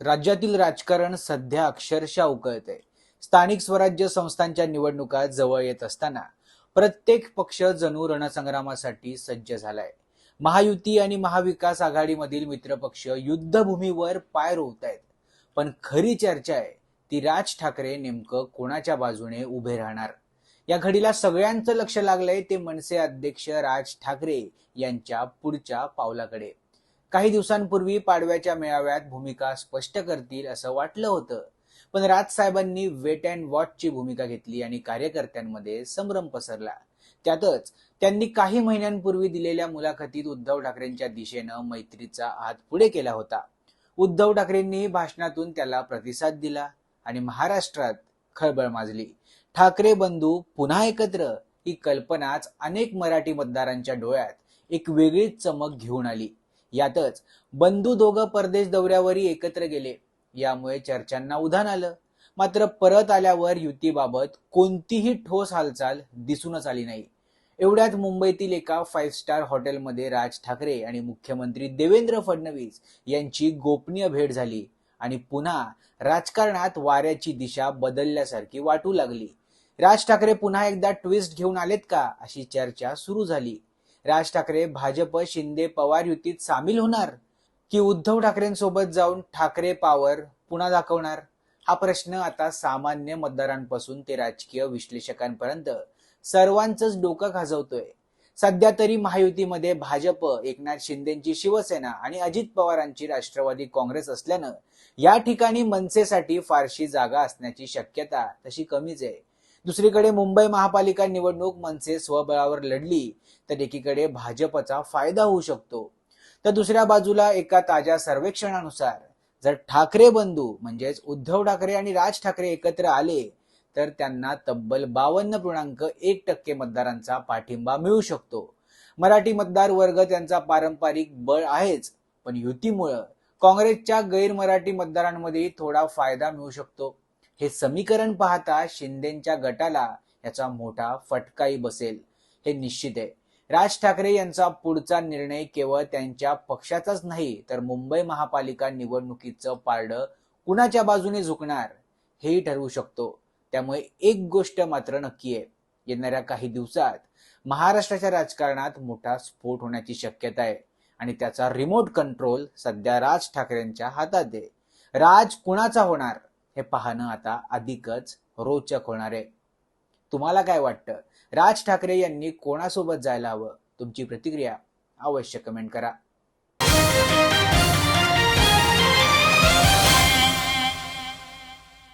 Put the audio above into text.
राज्यातील राजकारण सध्या अक्षरशः उकळतंय. स्थानिक स्वराज्य संस्थांच्या निवडणुका जवळ येत असताना प्रत्येक पक्ष जणू रणसंग्रामासाठी सज्ज झालाय. महायुती आणि महाविकास आघाडीमधील मित्रपक्ष युद्धभूमीवर पाय रोवत आहेत पण खरी चर्चा आहे ती राज ठाकरे नेमकं कोणाच्या बाजूने उभे राहणार? या घडीला सगळ्यांचं लक्ष लागलंय ते मनसे अध्यक्ष राज ठाकरे यांच्या पुढच्या पावलाकडे. काही दिवसांपूर्वी पाडव्याच्या मेळाव्यात भूमिका स्पष्ट करतील असं वाटलं होतं. पण राजसाहेबांनी वेट अँड वॉचची भूमिका घेतली आणि कार्यकर्त्यांमध्ये संभ्रम पसरला. त्यातच त्यांनी काही महिन्यांपूर्वी दिलेल्या मुलाखतीत उद्धव ठाकरेंच्या दिशेनं मैत्रीचा हात पुढे केला होता. उद्धव ठाकरेंनी भाषणातून त्याला प्रतिसाद दिला आणि महाराष्ट्रात खळबळ माजली. ठाकरे बंधू पुन्हा एकत्र ही कल्पनाच अनेक मराठी मतदारांच्या डोळ्यात एक वेगळीच चमक घेऊन आली. यातच बंधू दोघं परदेश दौऱ्यावरही एकत्र गेले. यामुळे चर्चांना उधाण आलं. मात्र परत आल्यावर युतीबाबत कोणतीही ठोस हालचाल दिसूनच आली नाही. एवढ्यात मुंबईतील एका फाईव्ह स्टार हॉटेलमध्ये राज ठाकरे आणि मुख्यमंत्री देवेंद्र फडणवीस यांची गोपनीय भेट झाली आणि पुन्हा राजकारणात वाऱ्याची दिशा बदलल्यासारखी वाटू लागली. राज ठाकरे पुन्हा एकदा ट्विस्ट घेऊन आलेत का अशी चर्चा सुरू झाली. राज ठाकरे भाजप शिंदे पवार युतीत सामील होणार? की उद्धव ठाकरेंसोबत जाऊन ठाकरे पावर पुन्हा दाखवणार? हा प्रश्न आता सामान्य मतदारांपासून ते राजकीय विश्लेषकांपर्यंत सर्वांचंच डोकं खाजवतोय. सध्या तरी महायुतीमध्ये भाजप एकनाथ शिंदेची शिवसेना आणि अजित पवारांची राष्ट्रवादी काँग्रेस असल्यानं या ठिकाणी मनसेसाठी फारशी जागा असण्याची शक्यता तशी कमीच आहे. दुसरीकडे मुंबई महापालिका निवडणूक मनसे स्वबळावर लढली तर एकीकडे भाजपचा फायदा होऊ शकतो. तर दुसऱ्या बाजूला एका ताज्या सर्वेक्षणानुसार जर ठाकरे बंधू म्हणजेच उद्धव ठाकरे आणि राज ठाकरे एकत्र आले तर त्यांना तब्बल बावन्न पूर्णांक एक टक्के मतदारांचा पाठिंबा मिळू शकतो. मराठी मतदार वर्ग त्यांचा पारंपरिक बळ आहेच पण युतीमुळं काँग्रेसच्या गैरमराठी मतदारांमध्ये थोडा फायदा मिळू शकतो. हे समीकरण पाहता शिंदेच्या गटाला याचा मोठा फटकाही बसेल हे निश्चित आहे. राज ठाकरे यांचा पुढचा निर्णय केवळ त्यांच्या पक्षाचाच नाही तर मुंबई महापालिका निवडणुकीचं पारडं कुणाच्या बाजूने झुकणार हेही ठरवू शकतो. त्यामुळे एक गोष्ट मात्र नक्की आहे. येणाऱ्या काही दिवसात महाराष्ट्राच्या राजकारणात मोठा स्फोट होण्याची शक्यता आहे आणि त्याचा रिमोट कंट्रोल सध्या राज ठाकरेंच्या हातात आहे. राज कुणाचा होणार? हे पाहणं आता अधिकच रोचक होणार आहे. तुम्हाला काय वाटतं? राज ठाकरे यांनी कोणासोबत जायला हवं? तुमची प्रतिक्रिया अवश्य कमेंट करा.